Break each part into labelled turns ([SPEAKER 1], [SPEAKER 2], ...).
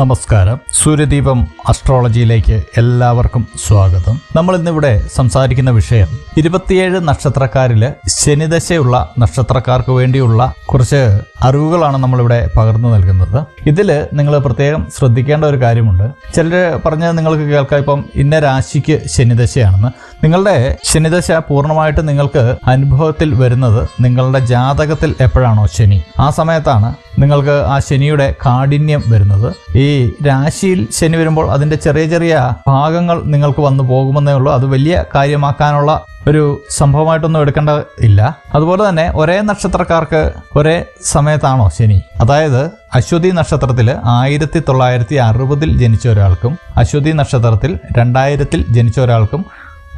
[SPEAKER 1] നമസ്കാരം. സൂര്യദീപം അസ്ട്രോളജിയിലേക്ക് എല്ലാവർക്കും സ്വാഗതം. നമ്മൾ ഇന്നിവിടെ സംസാരിക്കുന്ന വിഷയം ഇരുപത്തിയേഴ് നക്ഷത്രക്കാരിൽ ശനിദശയുള്ള നക്ഷത്രക്കാർക്ക് വേണ്ടിയുള്ള കുറച്ച് അറിവുകളാണ് നമ്മളിവിടെ പകർന്നു നൽകുന്നത്. ഇതിൽ നിങ്ങൾ പ്രത്യേകം ശ്രദ്ധിക്കേണ്ട ഒരു കാര്യമുണ്ട്. ചിലർ പറഞ്ഞ നിങ്ങൾക്ക് കേൾക്കാം. ഇപ്പം ഇന്ന രാശിക്ക് ശനിദശയാണെന്ന്. നിങ്ങളുടെ ശനിദശ പൂർണമായിട്ട് നിങ്ങൾക്ക് അനുഭവത്തിൽ വരുന്നത് നിങ്ങളുടെ ജാതകത്തിൽ എപ്പോഴാണോ ശനി. ആ സമയത്താണ് നിങ്ങൾക്ക് ആ ശനിയുടെ കാഠിന്യം വരുന്നത്. ഈ രാശിയിൽ ശനി വരുമ്പോൾ അതിന്റെ ചെറിയ ചെറിയ ഭാഗങ്ങൾ നിങ്ങൾക്ക് വന്നു പോകുമെന്നേ ഉള്ളൂ. അത് വലിയ കാര്യമാക്കാനുള്ള ഒരു സംഭവമായിട്ടൊന്നും എടുക്കേണ്ട ഇല്ല. അതുപോലെ തന്നെ ഒരേ നക്ഷത്രക്കാർക്ക് ഒരേ സമയത്താണോ ശനി. അതായത് അശ്വതി നക്ഷത്രത്തിൽ ആയിരത്തി തൊള്ളായിരത്തി അറുപതിൽ ജനിച്ച ഒരാൾക്കും അശ്വതി നക്ഷത്രത്തിൽ രണ്ടായിരത്തിൽ ജനിച്ച ഒരാൾക്കും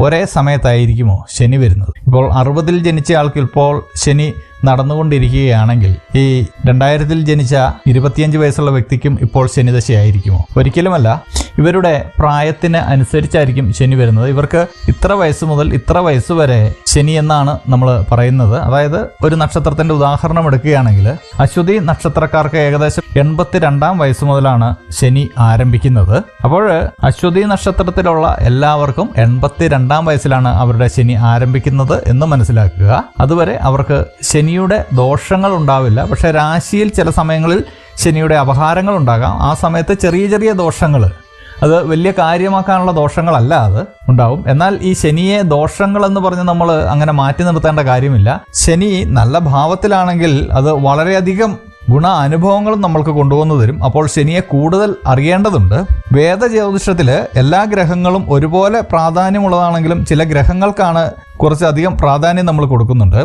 [SPEAKER 1] ഒരേ സമയത്തായിരിക്കുമോ ശനി വരുന്നത്? ഇപ്പോൾ അറുപതിൽ ജനിച്ച ആൾക്ക് ഇപ്പോൾ ശനി നടന്നുകൊണ്ടിരിക്കുകയാണെങ്കിൽ ഈ രണ്ടായിരത്തിൽ ജനിച്ച ഇരുപത്തിയഞ്ച് വയസ്സുള്ള വ്യക്തിക്കും ഇപ്പോൾ ശനിദശയായിരിക്കുമോ? ഒരിക്കലുമല്ല. ഇവരുടെ പ്രായത്തിന് അനുസരിച്ചായിരിക്കും ശനി വരുന്നത്. ഇവർക്ക് ഇത്ര വയസ്സ് മുതൽ ഇത്ര വയസ്സ് വരെ ശനി എന്നാണ് നമ്മൾ പറയുന്നത്. അതായത് ഒരു നക്ഷത്രത്തിന്റെ ഉദാഹരണം എടുക്കുകയാണെങ്കിൽ അശ്വതി നക്ഷത്രക്കാർക്ക് ഏകദേശം എൺപത്തി രണ്ടാം വയസ്സ് മുതലാണ് ശനി ആരംഭിക്കുന്നത്. അപ്പോൾ അശ്വതി നക്ഷത്രത്തിലുള്ള എല്ലാവർക്കും എൺപത്തി രണ്ടാം വയസ്സിലാണ് അവരുടെ ശനി ആരംഭിക്കുന്നത് എന്ന് മനസ്സിലാക്കുക. അതുവരെ അവർക്ക് ശനിയുടെ ദോഷങ്ങൾ ഉണ്ടാവില്ല. പക്ഷേ രാശിയിൽ ചില സമയങ്ങളിൽ ശനിയുടെ അപഹാരങ്ങൾ ഉണ്ടാകാം. ആ സമയത്ത് ചെറിയ ചെറിയ ദോഷങ്ങൾ അത് വലിയ കാര്യമാക്കാനുള്ള ദോഷങ്ങളല്ല അത് ഉണ്ടാവും. എന്നാൽ ഈ ശനിയെ ദോഷങ്ങൾ എന്ന് പറഞ്ഞ് നമ്മൾ അങ്ങനെ മാറ്റി നിർത്തേണ്ട കാര്യമില്ല. ശനി നല്ല ഭാവത്തിലാണെങ്കിൽ അത് വളരെയധികം ഗുണ അനുഭവങ്ങളും നമ്മൾക്ക് കൊണ്ടുവന്നു തരും. അപ്പോൾ ശനിയെ കൂടുതൽ അറിയേണ്ടതുണ്ട്. വേദജ്യോതിഷത്തിൽ എല്ലാ ഗ്രഹങ്ങളും ഒരുപോലെ പ്രാധാന്യമുള്ളതാണെങ്കിലും ചില ഗ്രഹങ്ങൾക്കാണ് കുറച്ചധികം പ്രാധാന്യം നമ്മൾ കൊടുക്കുന്നുണ്ട്.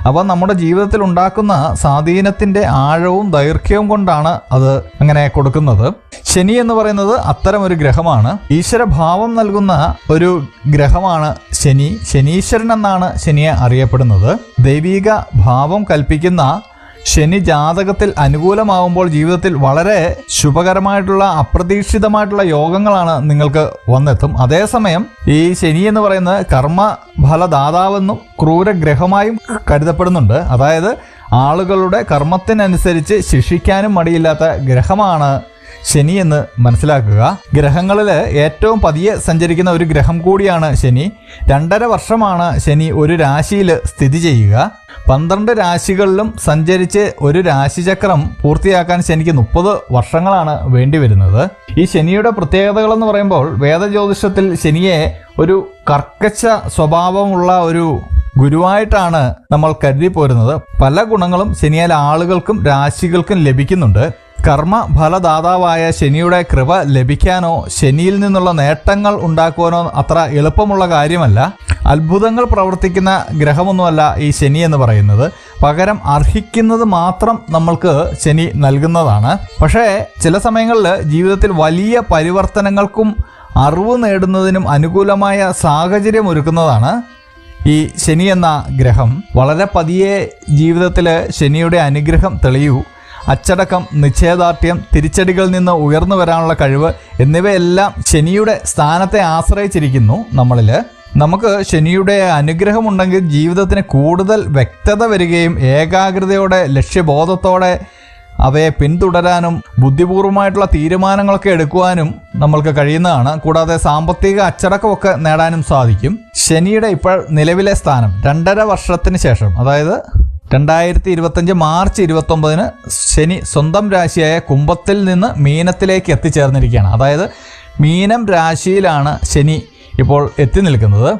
[SPEAKER 1] അവ നമ്മുടെ ജീവിതത്തിൽ ഉണ്ടാക്കുന്ന സ്വാധീനത്തിന്റെ ആഴവും ദൈർഘ്യവും കൊണ്ടാണ് അത് അങ്ങനെ കൊടുക്കുന്നത്. ശനി എന്ന് പറയുന്നത് അത്തരം ഒരു ഗ്രഹമാണ്. ഈശ്വരഭാവം നൽകുന്ന ഒരു ഗ്രഹമാണ് ശനി. ശനീശ്വരൻ എന്നാണ് ശനിയെ അറിയപ്പെടുന്നത്. ദൈവീക ഭാവം കൽപ്പിക്കുന്ന ശനി ജാതകത്തിൽ അനുകൂലമാകുമ്പോൾ ജീവിതത്തിൽ വളരെ ശുഭകരമായിട്ടുള്ള അപ്രതീക്ഷിതമായിട്ടുള്ള യോഗങ്ങളാണ് നിങ്ങൾക്ക് വന്നെത്തും. അതേസമയം ഈ ശനി എന്ന് പറയുന്നത് കർമ്മ ഫലദാതാവെന്നും ക്രൂരഗ്രഹമായും കരുതപ്പെടുന്നുണ്ട്. അതായത് ആളുകളുടെ കർമ്മത്തിനനുസരിച്ച് ശിക്ഷിക്കാനും മടിയില്ലാത്ത ഗ്രഹമാണ് ശനി എന്ന് മനസ്സിലാക്കുക. ഗ്രഹങ്ങളിൽ ഏറ്റവും പതിയെ സഞ്ചരിക്കുന്ന ഒരു ഗ്രഹം കൂടിയാണ് ശനി. രണ്ടര വർഷമാണ് ശനി ഒരു രാശിയിൽ സ്ഥിതി ചെയ്യുക. പന്ത്രണ്ട് രാശികളിലും സഞ്ചരിച്ച് ഒരു രാശിചക്രം പൂർത്തിയാക്കാൻ ശനിക്ക് മുപ്പത് വർഷങ്ങളാണ് വേണ്ടിവരുന്നത്. ഈ ശനിയുടെ പ്രത്യേകതകൾ എന്ന് പറയുമ്പോൾ വേദജ്യോതിഷത്തിൽ ശനിയെ ഒരു കർക്കശ സ്വഭാവമുള്ള ഒരു ഗുരുവായിട്ടാണ് നമ്മൾ കരുതി പോരുന്നത് പല ഗുണങ്ങളും ശനിയാൽ ആളുകൾക്കും രാശികൾക്കും ലഭിക്കുന്നുണ്ട്. കർമ്മ ഫലദാതാവായ ശനിയുടെ കൃപ ലഭിക്കാനോ ശനിയിൽ നിന്നുള്ള നേട്ടങ്ങൾ ഉണ്ടാക്കുവാനോ അത്ര എളുപ്പമുള്ള കാര്യമല്ല. അത്ഭുതങ്ങൾ പ്രവർത്തിക്കുന്ന ഗ്രഹമൊന്നുമല്ല ഈ ശനി എന്ന് പറയുന്നത്. പകരം അർഹിക്കുന്നത് മാത്രം നമ്മൾക്ക് ശനി നൽകുന്നതാണ്. പക്ഷേ ചില സമയങ്ങളിൽ ജീവിതത്തിൽ വലിയ പരിവർത്തനങ്ങൾക്കും അറിവ് നേടുന്നതിനും അനുകൂലമായ സാഹചര്യം ഒരുക്കുന്നതാണ് ഈ ശനി എന്ന ഗ്രഹം. വളരെ പതിയെ ജീവിതത്തിൽ ശനിയുടെ അനുഗ്രഹം തെളിയൂ. അച്ചടക്കം നിശ്ചയദാർഢ്യം തിരിച്ചടികളിൽ നിന്ന് ഉയർന്നു വരാനുള്ള കഴിവ് എന്നിവയെല്ലാം ശനിയുടെ സ്ഥാനത്തെ ആശ്രയിച്ചിരിക്കുന്നു നമ്മളിൽ നമുക്ക് ശനിയുടെ അനുഗ്രഹമുണ്ടെങ്കിൽ ജീവിതത്തിന് കൂടുതൽ വ്യക്തത വരികയും ഏകാഗ്രതയോടെ ലക്ഷ്യബോധത്തോടെ അവയെ പിന്തുടരാനും ബുദ്ധിപൂർവമായിട്ടുള്ള തീരുമാനങ്ങളൊക്കെ എടുക്കുവാനും നമ്മൾക്ക് കഴിയുന്നതാണ്. കൂടാതെ സാമ്പത്തിക അച്ചടക്കമൊക്കെ നേടാനും സാധിക്കും. ശനിയുടെ ഇപ്പോൾ നിലവിലെ സ്ഥാനം രണ്ടര വർഷത്തിന് ശേഷം. അതായത് രണ്ടായിരത്തി ഇരുപത്തഞ്ച് മാർച്ച് ഇരുപത്തൊമ്പതിന് ശനി സ്വന്തം രാശിയായ കുംഭത്തിൽ നിന്ന് മീനത്തിലേക്ക് എത്തിച്ചേർന്നിരിക്കുകയാണ്. അതായത് മീനം രാശിയിലാണ് ശനി ഇപ്പോൾ എത്തി നിൽക്കുന്നത്.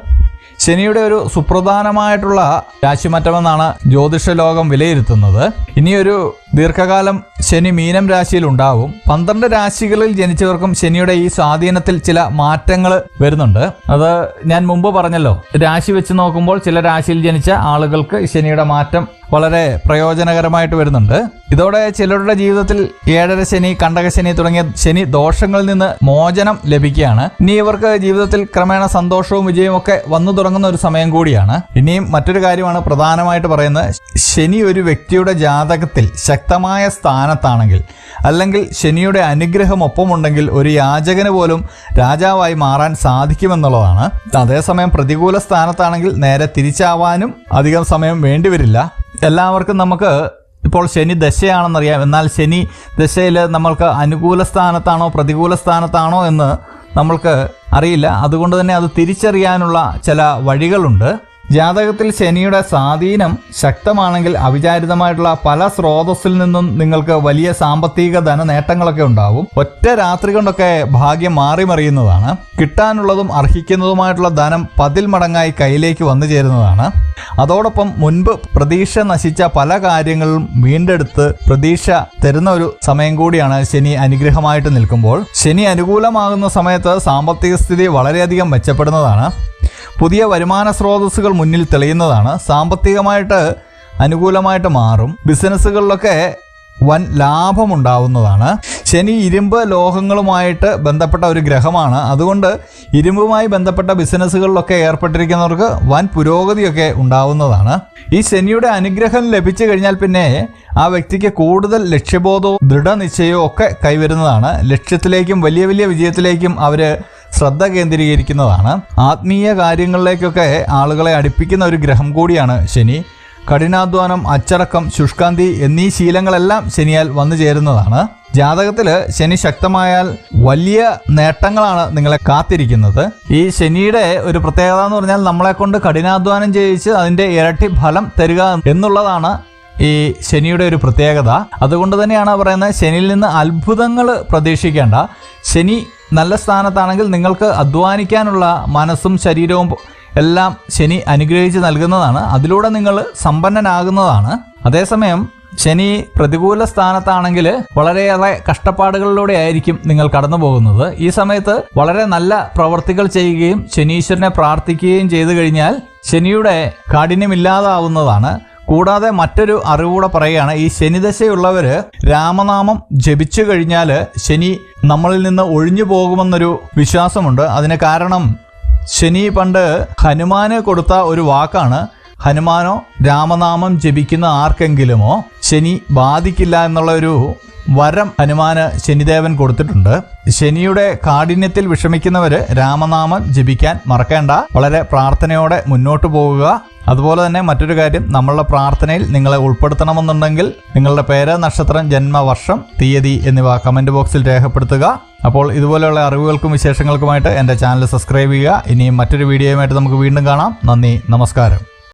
[SPEAKER 1] ശനിയുടെ ഒരു സുപ്രധാനമായിട്ടുള്ള രാശിമാറ്റമെന്നാണ് ജ്യോതിഷ ലോകം വിലയിരുത്തുന്നത്. ഇനിയൊരു ദീർഘകാലം ശനി മീനം രാശിയിൽ ഉണ്ടാവും. പന്ത്രണ്ട് രാശികളിൽ ജനിച്ചവർക്കും ശനിയുടെ ഈ സ്വാധീനത്തിൽ ചില മാറ്റങ്ങൾ വരുന്നുണ്ട്. അത് ഞാൻ മുമ്പ് പറഞ്ഞല്ലോ. രാശി വെച്ച് നോക്കുമ്പോൾ ചില രാശിയിൽ ജനിച്ച ആളുകൾക്ക് ശനിയുടെ മാറ്റം വളരെ പ്രയോജനകരമായിട്ട് വരുന്നുണ്ട്. ഇതോടെ ചിലരുടെ ജീവിതത്തിൽ ഏഴര ശനി കണ്ടകശനി തുടങ്ങിയ ശനി ദോഷങ്ങളിൽ നിന്ന് മോചനം ലഭിക്കുകയാണ്. ഇനി ഇവർക്ക് ജീവിതത്തിൽ ക്രമേണ സന്തോഷവും വിജയവും ഒക്കെ വന്നു തുടങ്ങുന്ന ഒരു സമയം കൂടിയാണ്. ഇനിയും മറ്റൊരു കാര്യമാണ് പ്രധാനമായിട്ട് പറയുന്നത്. ശനി ഒരു വ്യക്തിയുടെ ജാതകത്തിൽ ശക്തമായ സ്ഥാനത്താണെങ്കിൽ അല്ലെങ്കിൽ ശനിയുടെ അനുഗ്രഹം ഒപ്പമുണ്ടെങ്കിൽ ഒരു യാചകന് പോലും രാജാവായി മാറാൻ സാധിക്കുമെന്നുള്ളതാണ്. അതേസമയം പ്രതികൂല സ്ഥാനത്താണെങ്കിൽ നേരെ തിരിച്ചാവാനും അധികം സമയം വേണ്ടിവരില്ല. എല്ലാവർക്കും നമുക്ക് ഇപ്പോൾ ശനി ദശയാണെന്നറിയാം. എന്നാൽ ശനി ദശയിൽ നമ്മൾക്ക് അനുകൂല സ്ഥാനത്താണോ പ്രതികൂല സ്ഥാനത്താണോ എന്ന് നമ്മൾക്ക് അറിയില്ല. അതുകൊണ്ട് തന്നെ അത് തിരിച്ചറിയാനുള്ള ചില വഴികളുണ്ട്. ജാതകത്തിൽ ശനിയുടെ സ്വാധീനം ശക്തമാണെങ്കിൽ അവിചാരിതമായിട്ടുള്ള പല സ്രോതസ്സിൽ നിന്നും നിങ്ങൾക്ക് വലിയ സാമ്പത്തിക ധന നേട്ടങ്ങളൊക്കെ ഉണ്ടാവും. ഒറ്റ രാത്രി കൊണ്ടൊക്കെ ഭാഗ്യം മാറി മറിയുന്നതാണ് കിട്ടാനുള്ളതും അർഹിക്കുന്നതുമായിട്ടുള്ള ധനം പതിൽ മടങ്ങായി കയ്യിലേക്ക് വന്നു ചേരുന്നതാണ്. അതോടൊപ്പം മുൻപ് പ്രതീക്ഷ നശിച്ച പല കാര്യങ്ങളും വീണ്ടെടുത്ത് പ്രതീക്ഷ തരുന്ന ഒരു സമയം കൂടിയാണ് ശനി അനുഗ്രഹമായിട്ട് നിൽക്കുമ്പോൾ. ശനി അനുകൂലമാകുന്ന സമയത്ത് സാമ്പത്തിക സ്ഥിതി വളരെയധികം മെച്ചപ്പെടുന്നതാണ്. പുതിയ വരുമാന സ്രോതസ്സുകൾ മുന്നിൽ തെളിയുന്നതാണ്. സാമ്പത്തികമായിട്ട് അനുകൂലമായിട്ട് മാറും. ബിസിനസ്സുകളിലൊക്കെ വൻ ലാഭമുണ്ടാവുന്നതാണ്. ശനി ഇരുമ്പ് ലോഹങ്ങളുമായിട്ട് ബന്ധപ്പെട്ട ഒരു ഗ്രഹമാണ്. അതുകൊണ്ട് ഇരുമ്പുമായി ബന്ധപ്പെട്ട ബിസിനസ്സുകളിലൊക്കെ ഏർപ്പെട്ടിരിക്കുന്നവർക്ക് വൻ പുരോഗതിയൊക്കെ ഉണ്ടാവുന്നതാണ്. ഈ ശനിയുടെ അനുഗ്രഹം ലഭിച്ചു കഴിഞ്ഞാൽ പിന്നെ ആ വ്യക്തിക്ക് കൂടുതൽ ലക്ഷ്യബോധവും ദൃഢനിശ്ചയവും ഒക്കെ കൈവരുന്നതാണ്. ലക്ഷ്യത്തിലേക്കും വലിയ വലിയ വിജയത്തിലേക്കും അവർ ശ്രദ്ധ കേന്ദ്രീകരിക്കുന്നതാണ്. ആത്മീയ കാര്യങ്ങളിലേക്കൊക്കെ ആളുകളെ അടുപ്പിക്കുന്ന ഒരു ഗ്രഹം കൂടിയാണ് ശനി. കഠിനാധ്വാനം അച്ചടക്കം ശുഷ്കാന്തി എന്നീ ശീലങ്ങളെല്ലാം ശനിയാൽ വന്നു ചേരുന്നതാണ്. ജാതകത്തിൽ ശനി ശക്തമായാൽ വലിയ നേട്ടങ്ങളാണ് നിങ്ങളെ കാത്തിരിക്കുന്നത്. ഈ ശനിയുടെ ഒരു പ്രത്യേകത എന്ന് പറഞ്ഞാൽ നമ്മളെ കൊണ്ട് കഠിനാധ്വാനം ചെയ്യിച്ച് അതിന്റെ ഇരട്ടി ഫലം തരിക എന്നുള്ളതാണ് ഈ ശനിയുടെ ഒരു പ്രത്യേകത. അതുകൊണ്ട് തന്നെയാണ് പറയുന്നത് ശനിയിൽ നിന്ന് അത്ഭുതങ്ങൾ പ്രതീക്ഷിക്കേണ്ട. ശനി നല്ല സ്ഥാനത്താണെങ്കിൽ നിങ്ങൾക്ക് അധ്വാനിക്കാനുള്ള മനസ്സും ശരീരവും എല്ലാം ശനി അനുഗ്രഹിച്ച് നൽകുന്നതാണ്. അതിലൂടെ നിങ്ങൾ സമ്പന്നനാകുന്നതാണ്. അതേസമയം ശനി പ്രതികൂല സ്ഥാനത്താണെങ്കിൽ വളരെയേറെ കഷ്ടപ്പാടുകളിലൂടെ ആയിരിക്കും നിങ്ങൾ കടന്നു പോകുന്നത് ഈ സമയത്ത് വളരെ നല്ല പ്രവർത്തികൾ ചെയ്യുകയും ശനീശ്വരനെ പ്രാർത്ഥിക്കുകയും ചെയ്തു കഴിഞ്ഞാൽ ശനിയുടെ കാഠിന്യമില്ലാതാവുന്നതാണ് കൂടാതെ മറ്റൊരു അറിവുകൂടെ പറയുകയാണ് ഈ ശനിദശയുള്ളവർ രാമനാമം ജപിച്ചു കഴിഞ്ഞാൽ ശനി നമ്മളിൽ നിന്ന് ഒഴിഞ്ഞു പോകുമെന്നൊരു വിശ്വാസമുണ്ട്. അതിന് കാരണം ശനി പണ്ട് ഹനുമാന് കൊടുത്ത ഒരു വാക്കാണ്. ഹനുമാനോ രാമനാമം ജപിക്കുന്ന ആർക്കെങ്കിലുമോ ശനി ബാധിക്കില്ല എന്നുള്ള ഒരു വരം ഹനുമാന് ശനിദേവൻ കൊടുത്തിട്ടുണ്ട്. ശനിയുടെ കാഠിന്യത്തിൽ വിഷമിക്കുന്നവര് രാമനാമം ജപിക്കാൻ മറക്കേണ്ട. വളരെ പ്രാർത്ഥനയോടെ മുന്നോട്ടു പോകുക. അതുപോലെ തന്നെ മറ്റൊരു കാര്യം നമ്മളുടെ പ്രാർത്ഥനയിൽ നിങ്ങളെ ഉൾപ്പെടുത്തണമെന്നുണ്ടെങ്കിൽ നിങ്ങളുടെ പേര് നക്ഷത്രം ജന്മവർഷം തീയതി എന്നിവ കമന്റ് ബോക്സിൽ രേഖപ്പെടുത്തുക. അപ്പോൾ ഇതുപോലെയുള്ള അറിവുകൾക്കും വിശേഷങ്ങൾക്കുമായിട്ട് എന്റെ ചാനൽ സബ്സ്ക്രൈബ് ചെയ്യുക. ഇനിയും മറ്റൊരു വീഡിയോയുമായിട്ട് നമുക്ക് വീണ്ടും കാണാം. നന്ദി നമസ്കാരം.